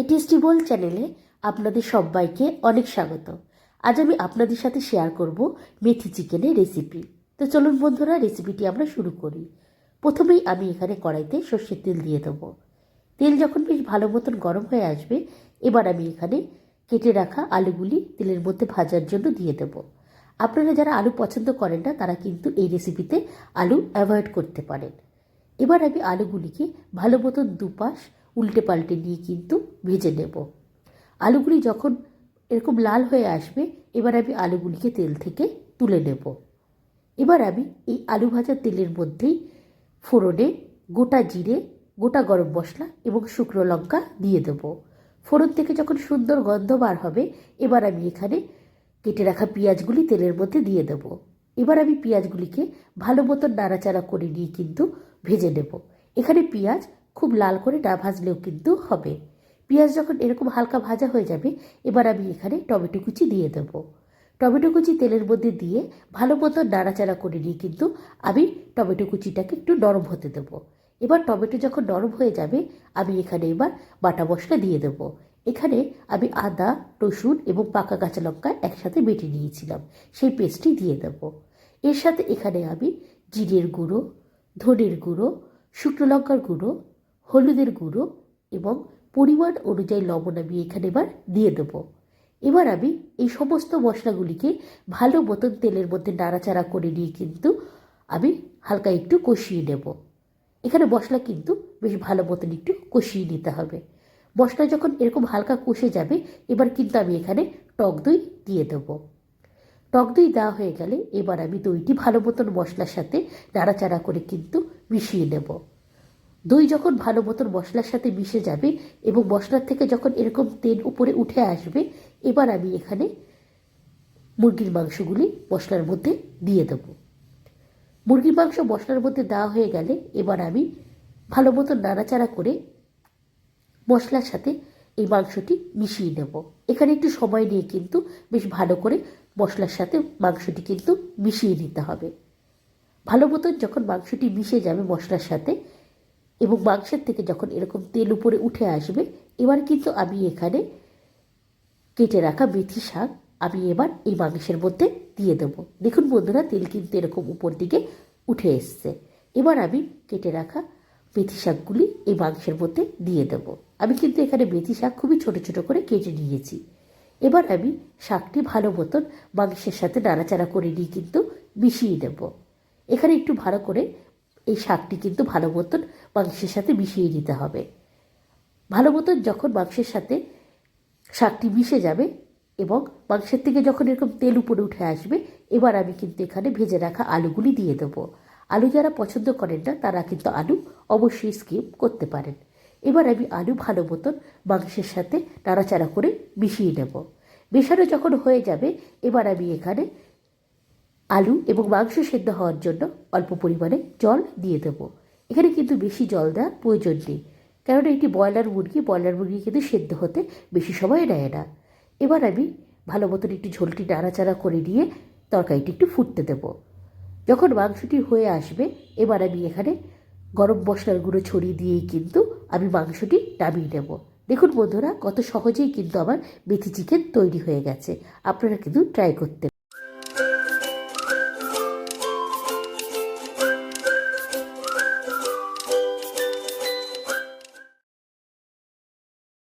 এ tasty বল চ্যানেলে আপনাদের সবাইকে অনেক স্বাগত। আজ আমি আপনাদের সাথে শেয়ার করব মেথি চিকেনের রেসিপি তো চলুন বন্ধুরা রেসিপিটি আমরা শুরু করি। প্রথমেই আমি এখানে কড়াইতে সর্ষের তেল দিয়ে দেবো। তেল যখন বেশ ভালো মতন গরম হয়ে আসবে, এবার আমি এখানে কেটে রাখা আলুগুলি তেলের মধ্যে ভাজার জন্য দিয়ে দেব। আপনারা যারা আলু পছন্দ করেন না, তারা কিন্তু এই রেসিপিতে আলু অ্যাভয়েড করতে পারেন। এবার আমি আলুগুলিকে ভালো মতন দুপাশ উল্টে পাল্টে নিয়ে কিন্তু ভেজে নেব। আলুগুলি যখন এরকম লাল হয়ে আসবে, এবার আমি আলুগুলিকে তেল থেকে তুলে নেব। এবার আমি এই আলু ভাজার তেলের মধ্যেই ফোড়নে গোটা জিরে, গোটা গরম মশলা এবং শুকনো লঙ্কা দিয়ে দেবো। ফোড়ন থেকে যখন সুন্দর গন্ধ বার হবে, এবার আমি এখানে কেটে রাখা পেঁয়াজগুলি তেলের মধ্যে দিয়ে দেব। এবার আমি পেঁয়াজগুলিকে ভালো মতন নাড়াচাড়া করে নিয়ে কিন্তু ভেজে নেব। এখানে পেঁয়াজ খুব লাল করে না ভাজলেও কিন্তু হবে। পেঁয়াজ যখন এরকম হালকা ভাজা হয়ে যাবে, এবার আমি এখানে টমেটো কুচি দিয়ে দেবো। টমেটো কুচি তেলের মধ্যে দিয়ে ভালো মতো নাড়াচাড়া করে নিয়ে কিন্তু আমি টমেটো কুচিটাকে একটু নরম হতে দেবো। এবার টমেটো যখন নরম হয়ে যাবে, আমি এখানে এবার বাটা মশলা দিয়ে দেবো। এখানে আমি আদা, রসুন এবং পাকা কাঁচা লঙ্কা একসাথে বেটে নিয়েছিলাম, সেই পেস্টটি দিয়ে দেবো। এর সাথে এখানে আমি জিরের গুঁড়ো, ধনের গুঁড়ো, শুকনো লঙ্কার গুঁড়ো, হলুদের গুঁড়ো এবং পরিমাণ অনুযায়ী লবণ আমি এখানে এবার দিয়ে দেবো। এবার আমি এই সমস্ত মশলাগুলিকে ভালো মতন তেলের মধ্যে নাড়াচাড়া করে নিয়ে কিন্তু আমি হালকা একটু কষিয়ে নেব। এখানে মশলা কিন্তু বেশ ভালো মতন একটু কষিয়ে নিতে হবে। মশলা যখন এরকম হালকা কষে যাবে, এবার কিন্তু আমি এখানে টক দই দিয়ে দেবো। টক দই দেওয়া হয়ে গেলে এবার আমি দইটি ভালো মতন মশলার সাথে নাড়াচাড়া করে কিন্তু মিশিয়ে নেব। দই যখন ভালো মতন মশলার সাথে মিশে যাবে এবং মশলার থেকে যখন এরকম তেল উপরে উঠে আসবে, এবার আমি এখানে মুরগির মাংসগুলি মশলার মধ্যে দিয়ে দেব। মুরগির মাংস মশলার মধ্যে দেওয়া হয়ে গেলে এবার আমি ভালো মতন নাড়াচাড়া করে মশলার সাথে এই মাংসটি মিশিয়ে নেব। এখানে একটু সময় নিয়ে কিন্তু বেশ ভালো করে মশলার সাথে মাংসটি কিন্তু মিশিয়ে নিতে হবে। ভালো মতন যখন মাংসটি মিশে যাবে মশলার সাথে এবং মাংসের থেকে যখন এরকম তেল উপরে উঠে আসবে, এবার কিন্তু আমি এখানে কেটে রাখা মেথি শাক আমি এবার এই মাংসের মধ্যে দিয়ে দেবো। দেখুন বন্ধুরা, তেল কিন্তু এরকম উপর দিকে উঠে এসছে। এবার আমি কেটে রাখা মেথি শাকগুলি এই মাংসের মধ্যে দিয়ে দেব। আমি কিন্তু এখানে মেথি শাক খুবই ছোট ছোট করে কেটে নিয়েছি। এবার আমি শাকটি ভালো মতন মাংসের সাথে নাড়াচাড়া করে নিয়ে কিন্তু মিশিয়ে নেব এখানে একটু ভালো করে এই শাকটি কিন্তু ভালো মতন মাংসের সাথে মিশিয়ে নিতে হবে। ভালো মতন যখন মাংসের সাথে শাকটি মিশে যাবে এবং মাংসের থেকে যখন এরকম তেল উপরে উঠে আসবে, এবার আমি কিন্তু এখানে ভেজে রাখা আলুগুলি দিয়ে দেবো। আলু যারা পছন্দ করেন না, তারা কিন্তু আলু অবশ্যই স্কিপ করতে পারেন। এবার আমি আলু ভালো মতন মাংসের সাথে নাড়াচাড়া করে মিশিয়ে নেব। মেশানো যখন হয়ে যাবে, এবার আমি এখানে আলু এবং মাংস সেদ্ধ হওয়ার জন্য অল্প পরিমাণে জল দিয়ে দেবো। এখানে কিন্তু বেশি জল দেওয়ার প্রয়োজন নেই কারণ এটি ব্রয়লার মুরগি ব্রয়লার মুরগি কিন্তু সেদ্ধ হতে বেশি সময় নেয় না। এবার আমি ভালো মতন একটু ঝোলটি নাড়াচাড়া করে নিয়ে তরকারিটি একটু ফুটতে দেবো। যখন মাংসটি হয়ে আসবে, এবার আমি এখানে গরম মশলার গুঁড়ো ছড়িয়ে দিয়েই কিন্তু আমি মাংসটি নামিয়ে নেব। দেখুন বন্ধুরা, কত সহজেই কিন্তু আমার মেথি চিকেন তৈরি হয়ে গেছে। আপনারা কিন্তু ট্রাই করতে